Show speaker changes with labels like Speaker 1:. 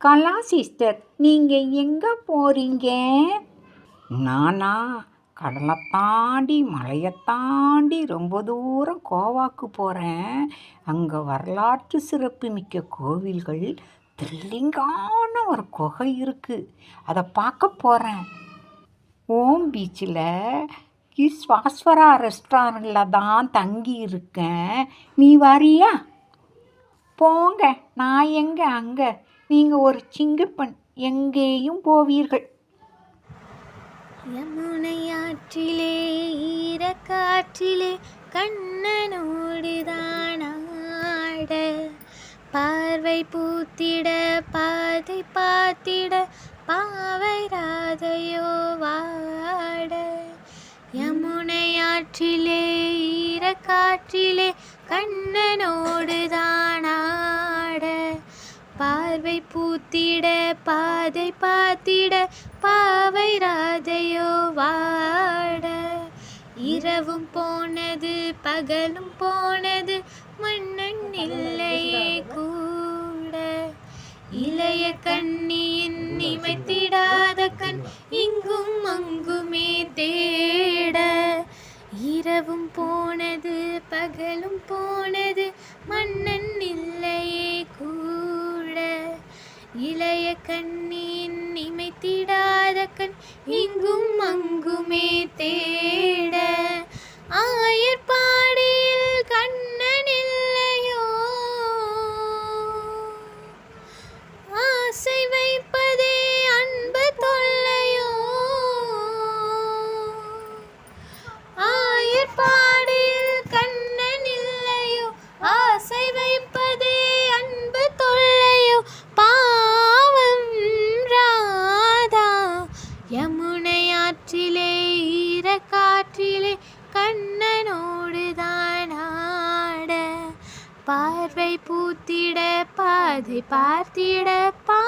Speaker 1: கலா sister நீங்கள் எங்கே போகிறீங்க நானா கடலை தாண்டி மலையை தாண்டி ரொம்ப தூரம் கோவாக்கு போகிறேன் அங்கே வரலாற்று சிறப்பு மிக்க கோவில்கள் த்ரில்லிங்கான ஒரு குகை இருக்குது அதை பார்க்க போகிறேன் ஓம் பீச்சில் கிஸ்வாஸ்வரா ரெஸ்டாரண்ட்டில் தான் தங்கி இருக்கேன் நீ வரியா? போங்க நான் எங்கே? அங்கே. நீங்கள் ஒரு சிங்கப்பெண் எங்கேயும் போவீர்கள்.
Speaker 2: யமுனை ஆற்றிலே ஈரக்காற்றிலே கண்ணனோடுதானாட பார்வை பூத்திட பாதை பார்த்திட பாவை ராதையோ வாட. யமுனை ஆற்றிலே ஈரக்காற்றிலே கண்ணனோ பூத்திட பாதை பாத்திட பாவை ராதையோ வாட. இரவும் போனது பகலும் போனது மன்னன் இல்லையே கூட. இளைய கண்ணியின் நிமைத்திடாத கண் இங்கும் அங்குமே தேட. இரவும் போனது பகலும் போனது மன்னன் இல்லை இளைய கண்ணின் இமைத்திடாத கண் இங்கும் அங்குமே பார்வை பூத்திட பாதை பார்த்திட பா